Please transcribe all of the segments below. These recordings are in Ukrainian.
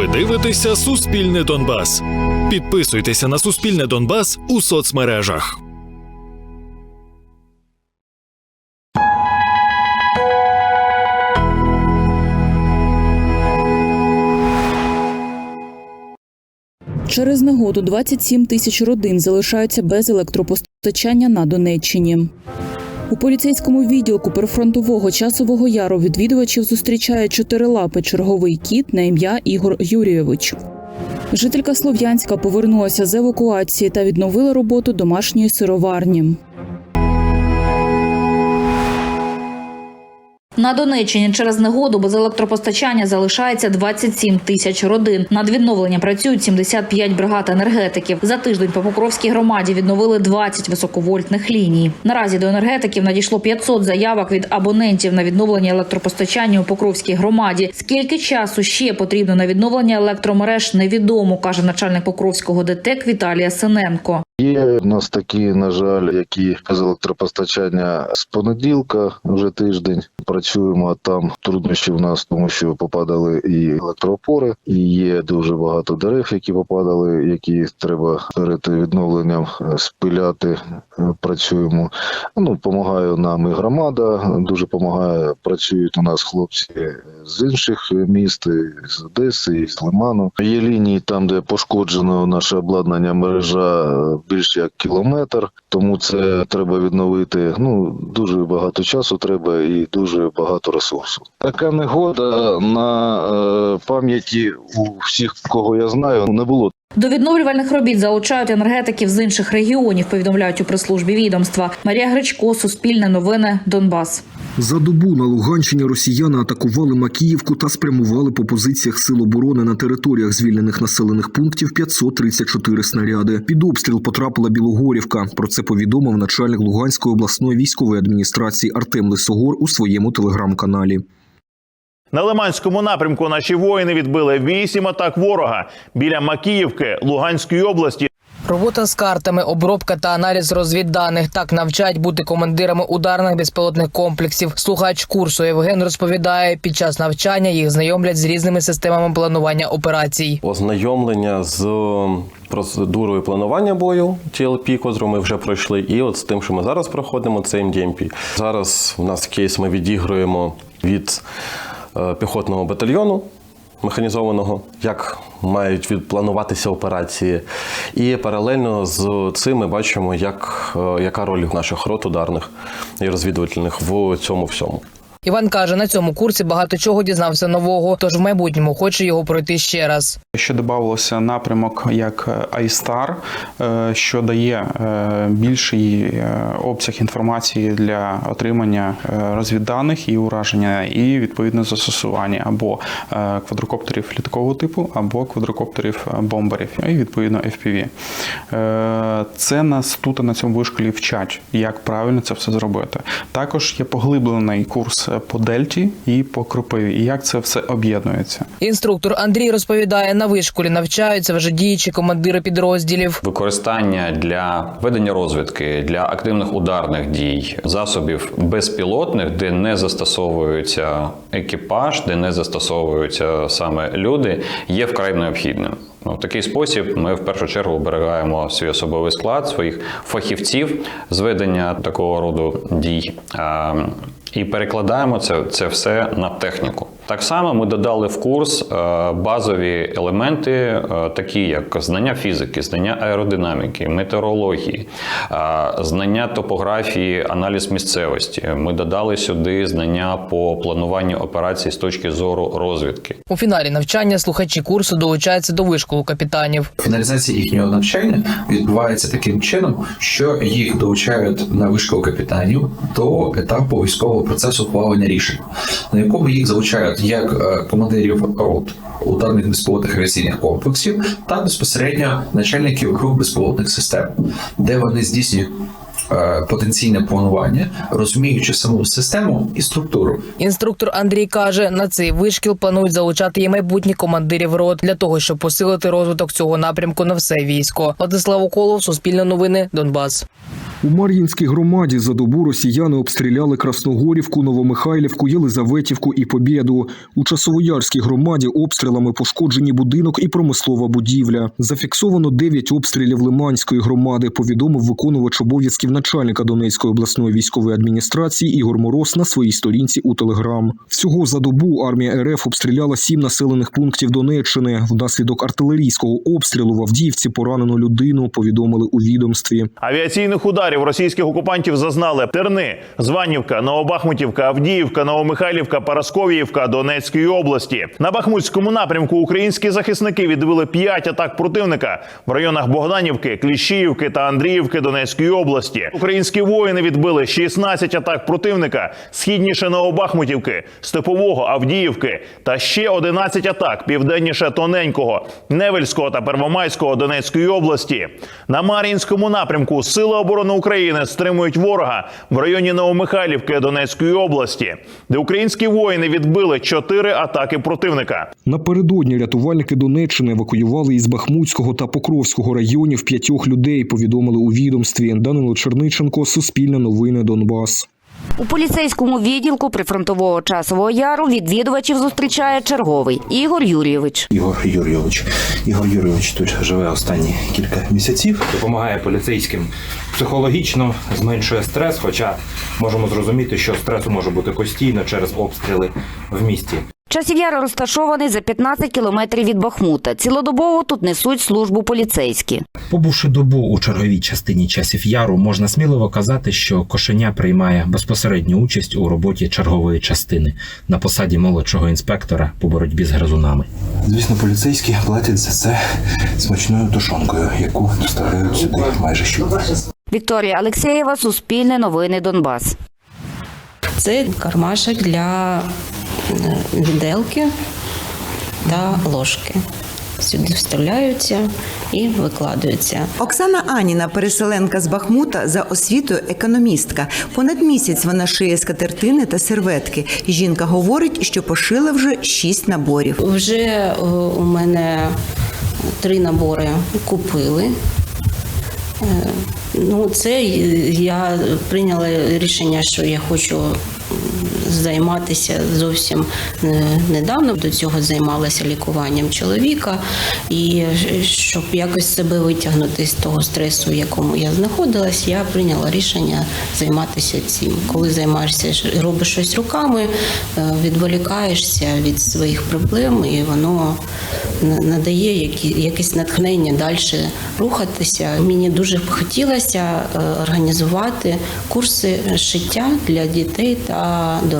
Ви дивитеся Суспільне Донбас. Підписуйтеся на Суспільне Донбас у соцмережах. Через негоду 27 тисяч родин залишаються без електропостачання на Донеччині. У поліцейському відділку прифронтового часового яру відвідувачів зустрічає чотирилапий черговий кіт на ім'я Ігор Юрійович. Жителька Слов'янська повернулася з евакуації та відновила роботу домашньої сироварні. На Донеччині через негоду без електропостачання залишається 27 тисяч родин. Над відновленням працюють 75 бригад енергетиків. За тиждень по Покровській громаді відновили 20 високовольтних ліній. Наразі до енергетиків надійшло 500 заявок від абонентів на відновлення електропостачання у Покровській громаді. Скільки часу ще потрібно на відновлення електромереж, невідомо, каже начальник Покровського ДТЕК Віталія Синенко. Є у нас такі, на жаль, які з електропостачання з понеділка вже тиждень працюємо. а Там труднощі в нас, тому що попадали і електроопори, і є дуже багато дерев, які попадали, які треба перед відновленням е, спиляти. Е, Працюємо. Ну, допомагає нам і громада, дуже допомагає. Працюють у нас хлопці з інших міст, з Одеси, з Лиману. Є лінії там, де пошкоджено наше обладнання, мережа більш як кілометр, тому це треба відновити. Ну дуже багато часу треба і дуже багато ресурсу. Така негода на е, пам'яті у всіх, кого я знаю, не було До відновлювальних робіт залучають енергетиків з інших регіонів. Повідомляють у прес-службі відомства. Марія Гречко, Суспільне новини, Донбас. За добу на Луганщині росіяни атакували Макіївку та спрямували по позиціях сил оборони на територіях звільнених населених пунктів 534 снаряди. Під обстріл потрапила Білогорівка. Про це повідомив начальник Луганської обласної військової адміністрації Артем Лисогор у своєму телеграм-каналі. На Лиманському напрямку наші воїни відбили вісім атак ворога біля Макіївки Луганської області. Робота з картами, обробка та аналіз розвідданих так навчать бути командирами ударних безпілотних комплексів. Слухач курсу Євген розповідає, під час навчання їх знайомлять з різними системами планування операцій. ознайомлення з процедурою планування бою TLP, котру ми вже пройшли, і от з тим, що ми зараз проходимо, це MDMP. Зараз у нас кейс ми відігруємо від піхотного батальйону механізованого, як мають відплануватися операції. І паралельно з цим ми бачимо, як, е, яка роль наших рот ударних і розвідувальних в цьому всьому. Іван каже, на цьому курсі багато чого дізнався нового, тож в майбутньому хоче його пройти ще раз. Ще додавалося напрямок як iStar, е, що дає е, більший е, обсяг інформації для отримання е, розвідданих і ураження, і відповідно застосування або е, квадрокоптерів літакового типу, або квадрокоптерів е, бомберів, і відповідно FPV. Е, Це нас тут на цьому вишколі вчать, як правильно це все зробити. Також є поглиблений курс по дельті і по кропиві, і як це все об'єднується. Інструктор Андрій розповідає, на вишколі навчаються вже діючі командири підрозділів. Використання для ведення розвідки, для активних ударних дій, засобів безпілотних, де не застосовується екіпаж, де не застосовуються саме люди, є вкрай необхідним. Ну, в такий спосіб ми в першу чергу оберігаємо свій особовий склад, своїх фахівців з ведення такого роду дій. І перекладаємо це, це все на техніку. Так само ми додали в курс е, базові елементи, е, такі як знання фізики, знання аеродинаміки, метеорології, е, знання топографії, аналіз місцевості. Ми додали сюди знання по плануванню операцій з точки зору розвідки. У фіналі навчання слухачі курсу долучаються до вишколу капітанів. Фіналізація їхнього навчання відбувається таким чином, що їх долучають на вишкол капітанів до етапу військового процесу ухвалення рішень, на якому їх залучають як е, командирів рот ударних безпілотних авіаційних комплексів, та безпосередньо начальників груп безпілотних систем, де вони здійснюють. е, Потенційне планування, розуміючи саму систему і структуру, Інструктор Андрій каже, на цей вишкіл планують залучати і майбутні командирів рот для того, щоб посилити розвиток цього напрямку на все військо. Владислав Уколов, Суспільне новини, Донбас. У Мар'їнській громаді за добу росіяни обстріляли Красногорівку, Новомихайлівку, Єлизаветівку і Побєду. У Часовоярській громаді обстрілами пошкоджені будинок і промислова будівля. Зафіксовано 9 обстрілів Лиманської громади, повідомив виконувач обов'язків начальника Донецької обласної військової адміністрації Ігор Мороз на своїй сторінці у Телеграм. Всього за добу армія РФ обстріляла сім населених пунктів Донеччини. Внаслідок артилерійського обстрілу в Авдіївці поранено людину. Повідомили у відомстві. Авіаційних ударів російських окупантів зазнали Терни, Званівка, Новобахмутівка, Авдіївка, Новомихайлівка, Парасковіївка Донецької області. На Бахмутському напрямку українські захисники відбили п'ять атак противника в районах Богданівки, Кліщіївки та Андріївки Донецької області. Українські воїни відбили 16 атак противника східніше Новобахмутівки, Степового, Авдіївки та ще 11 атак південніше Тоненького, Невельського та Первомайського Донецької області. На Мар'їнському напрямку Сили оборони України стримують ворога в районі Новомихайлівки Донецької області, де українські воїни відбили чотири атаки противника. Напередодні рятувальники Донеччини евакуювали із Бахмутського та Покровського районів п'ятьох людей. Повідомили у відомстві Данило Черниченко, Суспільне новини Донбас. У поліцейському відділку прифронтового часового яру відвідувачів зустрічає черговий Ігор Юрійович. Ігор Юрійович. Ігор Юрійович тут живе останні кілька місяців. Допомагає поліцейським психологічно, зменшує стрес, хоча можемо зрозуміти, що стресу може бути постійно через обстріли в місті. Часів яр розташований за 15 кілометрів від Бахмута. Цілодобово тут несуть службу поліцейські. Побувши добу у черговій частині часів яру, можна сміливо казати, що кошеня приймає безпосередню участь у роботі чергової частини на посаді молодшого інспектора по боротьбі з гризунами. Звісно, поліцейські платять за це смачною тушонкою, яку доставляють сюди майже щодня. Вікторія Алексєєва, Суспільне новини Донбас. Це кармашок для віделки та ложки. Сюди вставляються і викладаються. Оксана Аніна, переселенка з Бахмута, за освітою економістка. Понад місяць вона шиє скатертини та серветки. Жінка говорить, що пошила вже шість наборів. Вже е, у мене три набори купили. Е, Ну, це я прийняла рішення, що я хочу займатися зовсім е, недавно. До цього займалася лікуванням чоловіка, і щоб якось себе витягнути з того стресу, в якому я знаходилась, я прийняла рішення займатися цим. Коли займаєшся, робиш щось руками, е, відволікаєшся від своїх проблем, і воно надає якесь натхнення далі рухатися. Мені дуже хотілося е, організувати курси шиття для дітей та дорослих.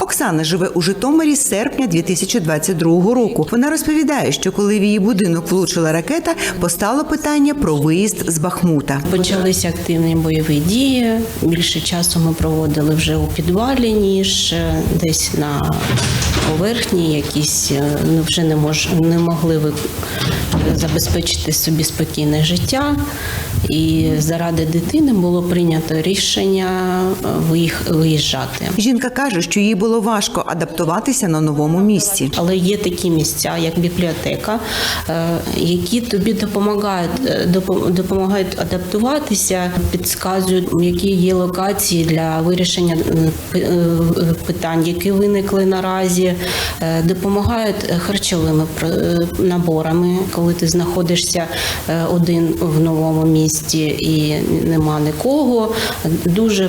Оксана живе у Житомирі з серпня 2022 року. Вона розповідає, що коли в її будинок влучила ракета, постало питання про виїзд з Бахмута. Почалися активні бойові дії. Більше часу ми проводили вже у підвалі, ніж е, десь на поверхні. Якісь е, ну, вже не мож не могли забезпечити собі спокійне життя. І заради дитини було прийнято рішення е, виїжджати. Жінка каже, що їй було важко адаптуватися на новому місці. Але є такі місця, як бібліотека, е, які тобі допомагають е, допомагають адаптуватися, підказують, які є локації для вирішення питань, які виникли наразі, допомагають харчовими наборами, коли ти знаходишся один в новому місті і нема нікого. Дуже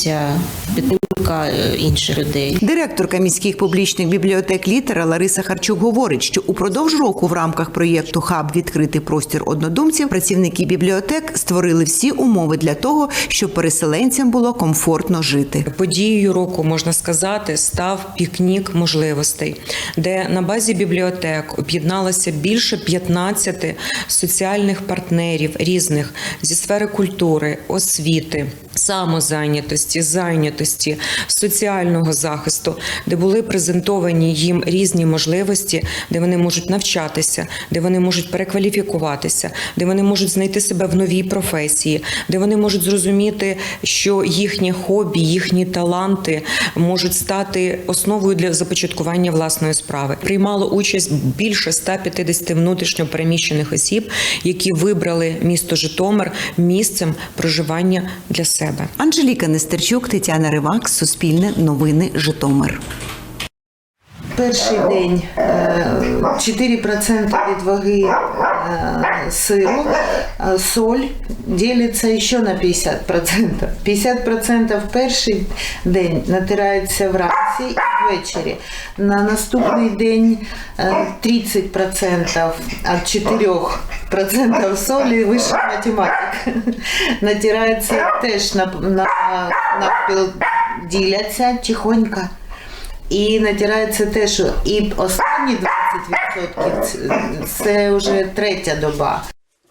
потребується підтримка е, інших людей. Директорка міських публічних бібліотек літера Лариса Харчук говорить, що упродовж року в рамках проєкту Хаб відкритий простір однодумців працівники бібліотек створили всі умови для того, щоб переселенцям було комфортно жити. Подією року можна сказати став пікнік можливостей, де на базі бібліотек об'єдналося більше 15 соціальних партнерів різних зі сфери культури, освіти, самозайнятості, зайнятості, соціального захисту, де були презентовані їм різні можливості, де вони можуть навчатися, де вони можуть перекваліфікуватися, де вони можуть знайти себе в новій професії, де вони можуть зрозуміти, що їхнє хобі, їхні таланти можуть стати основою для започаткування власної справи. Приймало участь більше 150 внутрішньо переміщених осіб, які вибрали місто Житомир місцем проживання для себе. Анжеліка Нестерчук, Тетяна Ривак, Суспільне новини Житомир. Перший день е, 4% від ваги е, сиру, е, соль ділиться ще на 50%. 50% перший день натирається вранці і ввечері. На наступний день е, 30% від 4% солі, вища математика. Натирається теж на, на, навпіл діляться тихонько. І натирається те, що і останні 20% це- вже третя доба.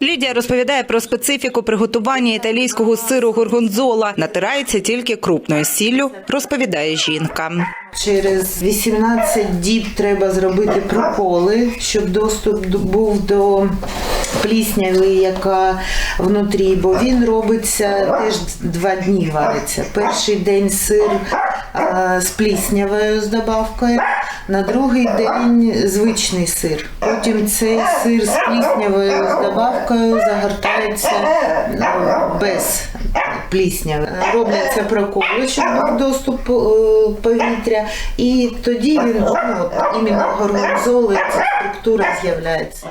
Лідія розповідає про специфіку приготування італійського сиру горгонзола. Натирається тільки крупною сіллю, розповідає жінка. Через 18 діб треба зробити проколи, щоб доступ був до плісняви, яка внутрі, бо він робиться теж два дні вариться. Перший день сир з пліснявою з добавкою, на другий день звичний сир. Потім цей сир з пліснявою з добавкою загортається без плісняви. Робляться проколи, щоб був доступ е, повітря, і тоді він ну, іменно горгонзоли, структура з'являється.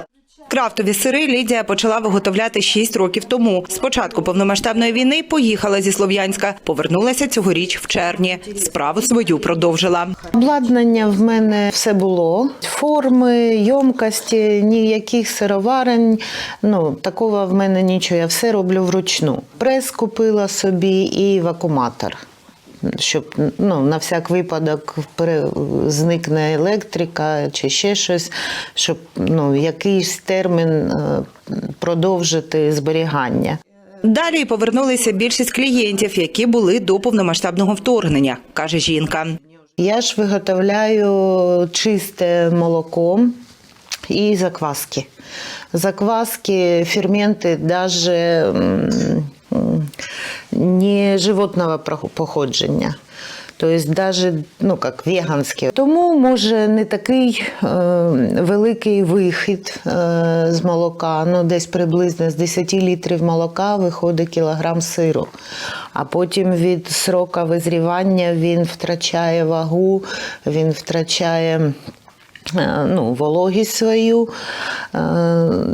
Крафтові сири Лідія почала виготовляти 6 років тому. З початку повномасштабної війни поїхала зі Слов'янська, повернулася цьогоріч в червні. Справу свою продовжила. Обладнання в мене все було. Форми, йомкості, ніяких сироварень. Ну, такого в мене нічого. Я все роблю вручну. Прес купила собі і вакууматор. Щоб ну, на всяк випадок зникне електрика чи ще щось, щоб ну, якийсь термін е, продовжити зберігання. Далі повернулися більшість клієнтів, які були до повномасштабного вторгнення, каже жінка. Я ж виготовляю чисте молоко і закваски. Закваски, ферменти м, не животного походження. Тобто даже ну, як веганські. Тому може не такий е, великий вихід е, з молока. Ну, десь приблизно з 10 літрів молока виходить кілограм сиру. А потім від срока визрівання він втрачає вагу, він втрачає ну, вологість свою, е,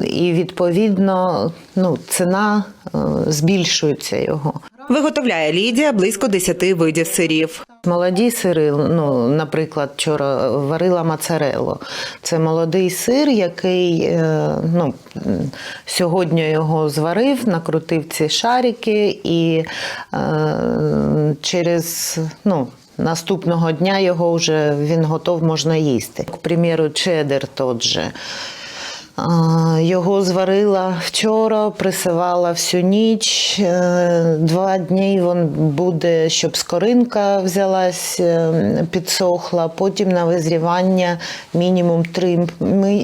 і відповідно ну, ціна е, збільшується його. Виготовляє Лідія близько 10 видів сирів. Молоді сири, ну, наприклад, вчора варила моцарелло. Це молодий сир, який е, ну, сьогодні його зварив, накрутив ці шарики і е, через ну, наступного дня його вже він готов можна їсти. К примеру, чедер тот же. Його зварила вчора, присивала всю ніч. Е, Два дні він буде, щоб скоринка взялась, е, підсохла. Потім на визрівання мінімум три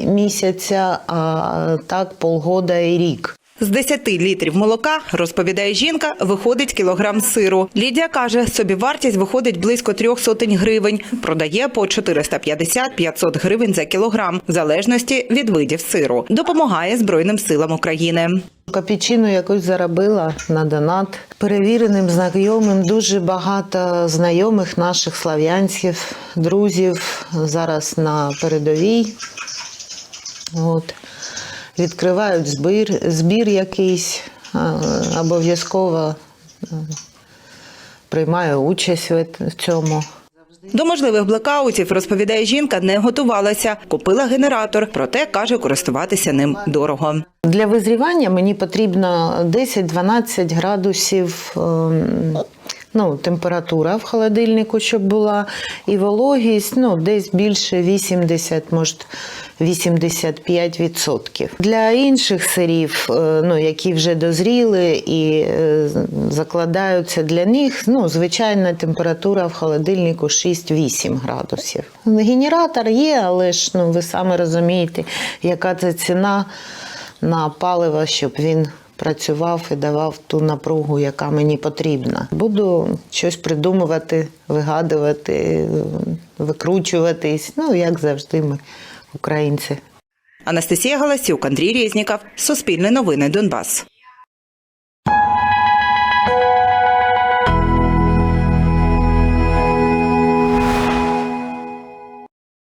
місяця, а так полгода і рік. З 10 літрів молока, розповідає жінка, виходить кілограм сиру. Лідія каже, собівартість виходить близько трьох сотень гривень. Продає по 450-500 гривень за кілограм, в залежності від видів сиру. Допомагає Збройним силам України. Капічину якусь заробила на донат. Перевіреним знайомим дуже багато знайомих наших слав'янських друзів зараз на передовій. От. Відкривають збір, збір якийсь, обов'язково е, приймаю участь в в цьому. До можливих блекаутів, розповідає жінка, не готувалася. Купила генератор, проте каже, користуватися ним дорого. Для визрівання мені потрібно 10-12 градусів ем, Ну, температура в холодильнику, щоб була, і вологість ну, десь більше 80, може 85%. Для інших сирів, е, ну, які вже дозріли і е, закладаються для них, ну, звичайна температура в холодильнику 6-8 градусів. Генератор є, але ж ну, ви самі розумієте, яка це ціна на паливо, щоб він працював і давав ту напругу, яка мені потрібна. Буду щось придумувати, вигадувати, викручуватись. Ну, як завжди, ми українці. Анастасія Галасюк, Андрій Резніков, Суспільне новини Донбас.